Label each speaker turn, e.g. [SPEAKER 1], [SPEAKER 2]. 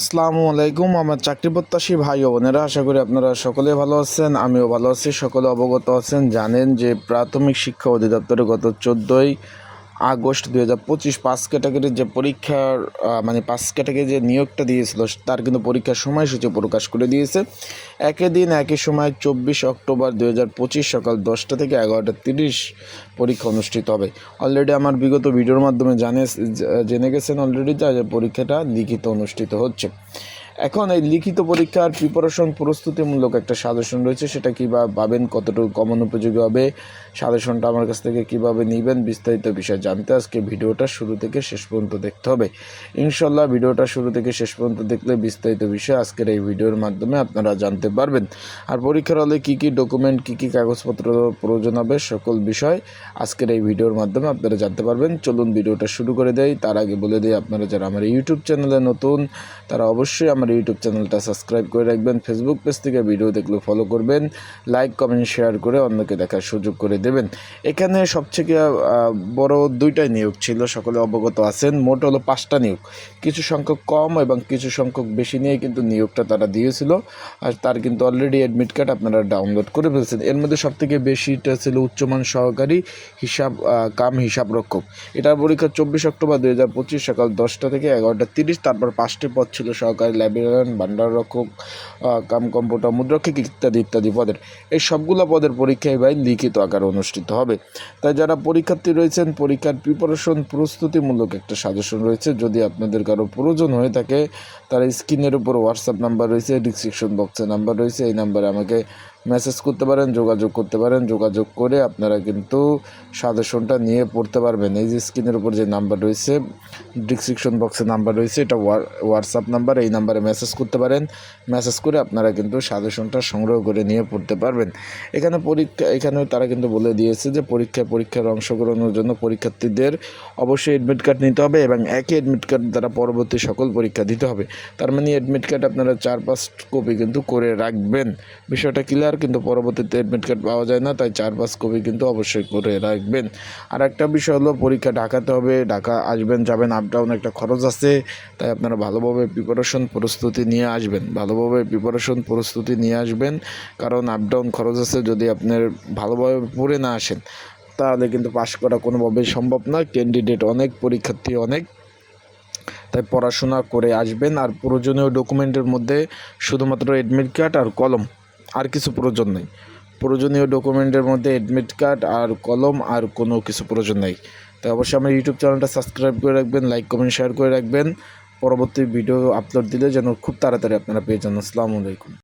[SPEAKER 1] আসসালামু আলাইকুম, আমার চাকরি প্রত্যাশী ভাই ও বোনেরা, আশা করি আপনারা সকলে ভালো আছেন, আমিও ভালো আছি, সকলে অবগত আছেন। জানেন যে প্রাথমিক শিক্ষা অধিদপ্তরে গত চোদ্দোই আগস্ট দুই হাজার পঁচিশ পাঁচ ক্যাটাগরির যে পরীক্ষার মানে পাঁচ ক্যাটাগরি যে নিয়োগটা দিয়েছিল, তার কিন্তু পরীক্ষার সময়সূচি প্রকাশ করে দিয়েছে। একই দিন, একই সময় চব্বিশ অক্টোবর দুই হাজার পঁচিশ সকাল দশটা থেকে এগারোটা তিরিশ পরীক্ষা অনুষ্ঠিত হবে। অলরেডি আমার বিগত ভিডিওর মাধ্যমে জানে জেনে গেছেন অলরেডি যে পরীক্ষাটা লিখিত অনুষ্ঠিত হচ্ছে। এখন এই লিখিত পরীক্ষার প্রিপারেশন প্রস্তুতিমূলক একটা সাজেশন রয়েছে, সেটা কীভাবে পাবেন, কতটুকু কমন উপযোগী হবে সাজেশনটা আমার কাছ থেকে কীভাবে নেবেন, বিস্তারিত বিষয় জানতে আজকে ভিডিওটা শুরু থেকে শেষ পর্যন্ত দেখতে হবে। ইনশাল্লাহ ভিডিওটা শুরু থেকে শেষ পর্যন্ত দেখলে বিস্তারিত বিষয় আজকের এই ভিডিওর মাধ্যমে আপনারা জানতে পারবেন। আর পরীক্ষার হলে কী কী ডকুমেন্ট কী কী কাগজপত্র প্রয়োজন হবে, সকল বিষয় আজকের এই ভিডিওর মাধ্যমে আপনারা জানতে পারবেন। চলুন ভিডিওটা শুরু করে দেয় তার আগে বলে দিই, আপনারা যারা আমার ইউটিউব চ্যানেলে নতুন, তারা অবশ্যই আমার ইউটিউব চ্যানেলটা সাবস্ক্রাইব করে রাখবেন। ফেসবুক পেজ থেকে ভিডিও দেখলে ফলো করবেন। লাইক কমেন্ট শেয়ার করে অন্যকে দেখার সুযোগ করে দেবেন। এখানে সবথেকে বড় দুইটাই নিয়োগ ছিল। সকলে অবগত আছেন। মোট হলো পাঁচটা নিয়োগ। কিছু সংখ্যক কম এবং কিছু সংখ্যক বেশি নিয়ে কিন্তু নিয়োগটা তারা দিয়েছিল। আর তার কিন্তু অলরেডি অ্যাডমিট কার্ড আপনারা ডাউনলোড করে ফেলছেন। এর মধ্যে সবথেকে বেশিটা ছিল উচ্চমান সহকারী হিসাব কাম হিসাব রক্ষক এটার পরীক্ষা চব্বিশ অক্টোবর দুই হাজার পঁচিশ সকাল দশটা থেকে এগারোটা তিরিশ, তারপর পাঁচটি পদ ছিল সহকারী লাইব্রেরিয়ান ভান্ডার রক্ষক কাম কম্পিউটার মুদ্রাক্ষিক ইত্যাদি ইত্যাদি পদের। এই সবগুলো পদের পরীক্ষায় ভাই লিখিত আকারে অনুষ্ঠিত হবে। তাই যারা পরীক্ষার্থী রয়েছেন, পরীক্ষার প্রিপারেশন প্রস্তুতিমূলক একটা সাজেশন রয়েছে। যদি আপনাদের কারও প্রয়োজন হয়ে থাকে, তারা স্ক্রিনের উপর হোয়াটসঅ্যাপ নাম্বার রয়েছে ডিসক্রিপশন বক্সে নাম্বার রয়েছে। এই নাম্বারে আমাকে মেসেজ করতে পারেন, যোগাযোগ করতে পারেন, যোগাযোগ করে আপনারা কিন্তু সাজেশনটা নিয়ে পড়তে পারবেন। এই যে স্ক্রিনের উপর যে নাম্বার রয়েছে ডিসক্রিপশন বক্সে নাম্বার রয়েছে, এটা হোয়াটসঅ্যাপ নাম্বার এই নাম্বারে মেসেজ করতে পারেন। মেসেজ করে আপনারা কিন্তু সাজেশনটা সংগ্রহ করে নিয়ে পড়তে পারবেন। এখানে পরীক্ষা, এখানে তারা কিন্তু বলে দিয়েছে যে পরীক্ষায় পরীক্ষার অংশগ্রহণের জন্য পরীক্ষার্থীদের অবশ্যই অ্যাডমিট কার্ড নিতে হবে এবং একই অ্যাডমিট কার্ড দ্বারা পরবর্তী সকল পরীক্ষা দিতে হবে। তার মানে অ্যাডমিট কার্ড আপনারা চার পাঁচ কপি কিন্তু করে রাখবেন। বিষয়টা ক্লিয়ার কিন্তু পরবর্তীতে অ্যাডমিট কার্ড পাওয়া যায় না, তাই চার পাঁচ কপি কিন্তু অবশ্যই করে রাখবেন। আর একটা বিষয় হলো, পরীক্ষা ঢাকাতে হবে ঢাকা আসবেন, যাবেন আপ ডাউন একটা খরচ আছে, তাই আপনারা ভালোভাবে প্রিপারেশন প্রস্তুতি নিয়ে আসবেন। ভালোভাবে প্রিপারেশন প্রস্তুতি নিয়ে আসবেন, কারণ আপ ডাউন খরচ আছে, যদি আপনার ভালোভাবে পড়ে না আসেন, তাহলে কিন্তু পাশ করা কোনোভাবেই সম্ভব না। ক্যান্ডিডেট অনেক, পরীক্ষার্থী অনেক, তাই পড়াশোনা করে আসবেন। আর প্রয়োজনীয় ডকুমেন্টের মধ্যে শুধুমাত্র অ্যাডমিট কার্ড আর কলম। আর কিছু প্রয়োজন নেই। প্রয়োজনীয় ডকুমেন্টের মধ্যে অ্যাডমিট কার্ড আর কলম আর কোনো কিছু প্রয়োজন নেই। তাই অবশ্যই আমার ইউটিউব চ্যানেলটা সাবস্ক্রাইব করে রাখবেন লাইক কমেন্ট শেয়ার করে রাখবেন। পরবর্তী ভিডিও আপলোড দিলে যেন খুব তাড়াতাড়ি আপনারা পেয়ে যান। আসসালামু আলাইকুম।